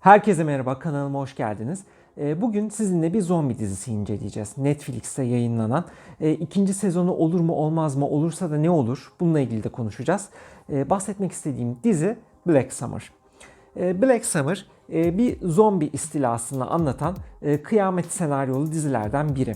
Herkese merhaba, kanalıma hoş geldiniz. Ee, Bugün sizinle bir zombi dizisi inceleyeceğiz. Netflix'te yayınlanan. Ee, ikinci sezonu olur mu olmaz mı, olursa da ne olur? Bununla ilgili de konuşacağız. Ee, Bahsetmek istediğim dizi Black Summer. Black Summer e, bir zombi istilasını anlatan e, kıyamet senaryolu dizilerden biri.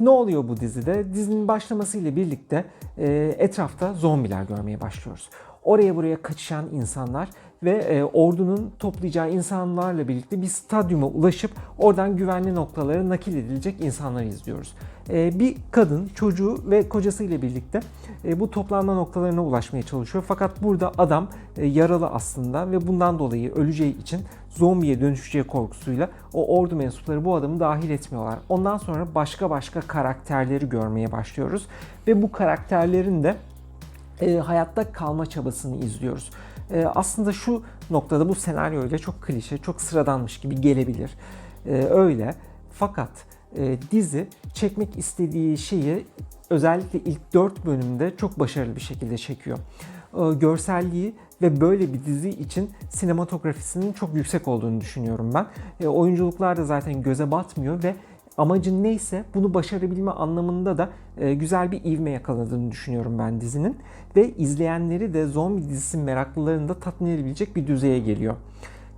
Ne oluyor bu dizide? Dizinin başlamasıyla birlikte e, etrafta zombiler görmeye başlıyoruz. Oraya buraya kaçışan insanlar ve e, ordunun toplayacağı insanlarla birlikte bir stadyuma ulaşıp oradan güvenli noktalara nakil edilecek insanları izliyoruz. E, bir kadın, çocuğu ve kocasıyla birlikte e, bu toplanma noktalarına ulaşmaya çalışıyor. Fakat burada adam yaralı aslında ve bundan dolayı öleceği için zombiye dönüşeceği korkusuyla o ordu mensupları bu adamı dahil etmiyorlar. Ondan sonra başka başka karakterleri görmeye başlıyoruz ve bu karakterlerin de e, hayatta kalma çabasını izliyoruz. E, aslında şu noktada bu senaryo ile çok klişe, çok sıradanmış gibi gelebilir. E, öyle. Fakat e, dizi çekmek istediği şeyi özellikle ilk 4 bölümde çok başarılı bir şekilde çekiyor. E, görselliği ve böyle bir dizi için sinematografisinin çok yüksek olduğunu düşünüyorum ben. E, oyunculuklar da zaten göze batmıyor ve amacın neyse bunu başarabilme anlamında da e, güzel bir ivme yakaladığını düşünüyorum ben dizinin. Ve izleyenleri de zombi dizisi meraklılarını da tatmin edebilecek bir düzeye geliyor.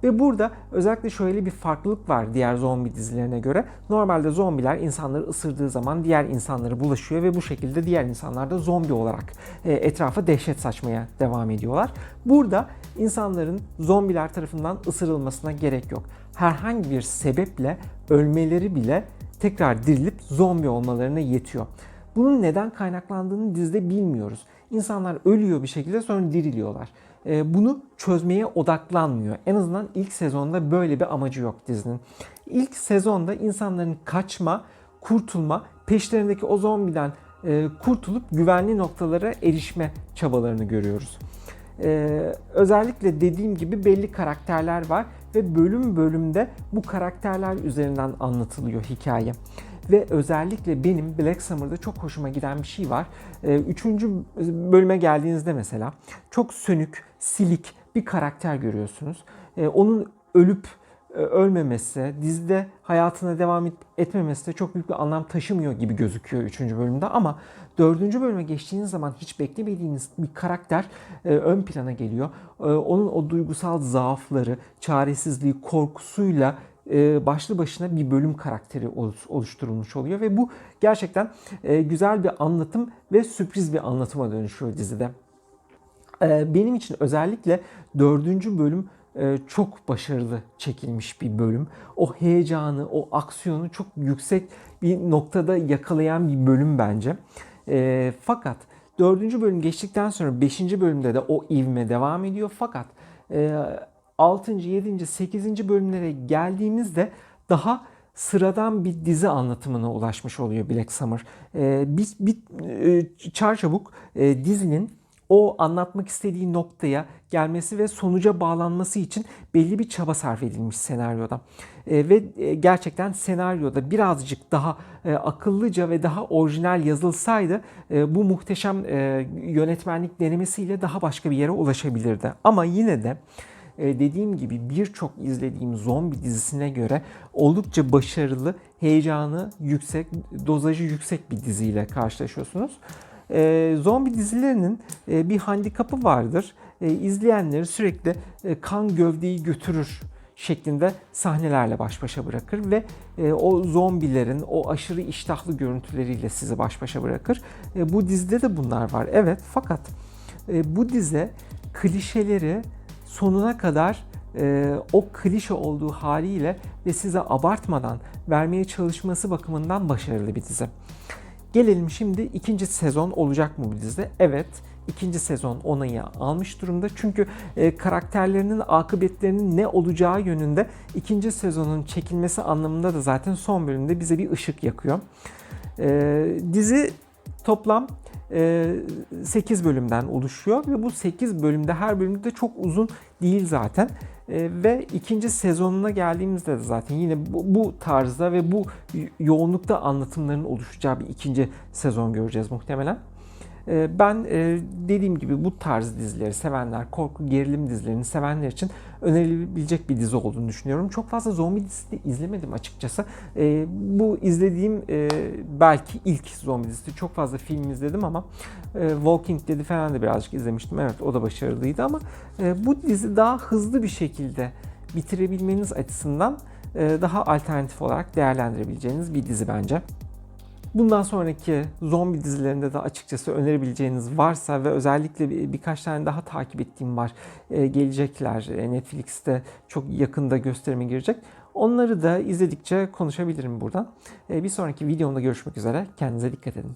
Ve burada özellikle şöyle bir farklılık var diğer zombi dizilerine göre. Normalde zombiler insanları ısırdığı zaman diğer insanları bulaşıyor ve bu şekilde diğer insanlar da zombi olarak e, etrafa dehşet saçmaya devam ediyorlar. Burada insanların zombiler tarafından ısırılmasına gerek yok. Herhangi bir sebeple ölmeleri bile tekrar dirilip zombi olmalarına yetiyor. Bunun neden kaynaklandığını dizide bilmiyoruz. İnsanlar ölüyor bir şekilde sonra diriliyorlar. Ee, bunu çözmeye odaklanmıyor. En azından ilk sezonda böyle bir amacı yok dizinin. İlk sezonda insanların kaçma, kurtulma, peşlerindeki o zombiden e, kurtulup güvenli noktalara erişme çabalarını görüyoruz. Ee, özellikle dediğim gibi belli karakterler var ve bölüm bölümde bu karakterler üzerinden anlatılıyor hikaye. Ve özellikle benim Black Summer'da çok hoşuma giden bir şey var. Ee, üçüncü bölüme geldiğinizde mesela çok sönük, silik bir karakter görüyorsunuz. Ee, onun ölüp ölmemesi, dizide hayatına devam et- etmemesi de çok büyük bir anlam taşımıyor gibi gözüküyor 3. bölümde ama 4. bölüme geçtiğiniz zaman hiç beklemediğiniz bir karakter e, ön plana geliyor. E, onun o duygusal zaafları, çaresizliği, korkusuyla e, başlı başına bir bölüm karakteri oluş- oluşturulmuş oluyor ve bu gerçekten e, güzel bir anlatım ve sürpriz bir anlatıma dönüşüyor dizide. Benim için özellikle dördüncü bölüm e, çok başarılı çekilmiş bir bölüm. O heyecanı, o aksiyonu çok yüksek bir noktada yakalayan bir bölüm bence. Ee, Fakat dördüncü bölüm geçtikten sonra beşinci bölümde de o ivme devam ediyor. Fakat e, altıncı, yedinci, sekizinci bölümlere geldiğimizde daha sıradan bir dizi anlatımına ulaşmış oluyor Black Summer. Ee, bir, bir e, çarçabuk e, dizinin o anlatmak istediği noktaya gelmesi ve sonuca bağlanması için belli bir çaba sarf edilmiş senaryoda. E, ve e, gerçekten senaryoda birazcık daha e, akıllıca ve daha orijinal yazılsaydı e, bu muhteşem e, yönetmenlik denemesiyle daha başka bir yere ulaşabilirdi. Ama yine de e, dediğim gibi birçok izlediğim zombi dizisine göre oldukça başarılı, heyecanı yüksek, dozajı yüksek bir diziyle karşılaşıyorsunuz. E, zombi dizilerinin e, bir handikapı vardır. E, izleyenleri sürekli e, kan gövdeyi götürür şeklinde sahnelerle baş başa bırakır ve e, o zombilerin o aşırı iştahlı görüntüleriyle sizi baş başa bırakır. E, bu dizide de bunlar var. Evet fakat e, bu dize klişeleri sonuna kadar e, o klişe olduğu haliyle ve size abartmadan vermeye çalışması bakımından başarılı bir dizi. Gelelim şimdi ikinci sezon olacak mı bu dizide? Evet, ikinci sezon onayı almış durumda. Çünkü e, karakterlerinin akıbetlerinin ne olacağı yönünde ikinci sezonun çekilmesi anlamında da zaten son bölümde bize bir ışık yakıyor. E, dizi toplam 8 bölümden oluşuyor ve bu 8 bölümde her bölümde de çok uzun değil zaten. E, ve ikinci sezonuna geldiğimizde de zaten yine bu, bu tarzda ve bu yoğunlukta anlatımların oluşacağı bir ikinci sezon göreceğiz muhtemelen. E, Ben e, dediğim gibi bu tarz dizileri sevenler, korku gerilim dizilerini sevenler için önerilebilecek bir dizi olduğunu düşünüyorum. Çok fazla zombi dizisi de izlemedim açıkçası. E, Bu izlediğim e, belki ilk zombi dizisi. Çok fazla film izledim ama e, Walking Dead'i falan da birazcık izlemiştim. Evet o da başarılıydı ama bu dizi daha hızlı bir şekilde bitirebilmeniz açısından daha alternatif olarak değerlendirebileceğiniz bir dizi bence. Bundan sonraki zombi dizilerinde de açıkçası önerebileceğiniz varsa ve özellikle bir- birkaç tane daha takip ettiğim var. E, gelecekler e, Netflix'te çok yakında gösterime girecek. Onları da izledikçe konuşabilirim buradan. E, bir sonraki videomda görüşmek üzere. Kendinize dikkat edin.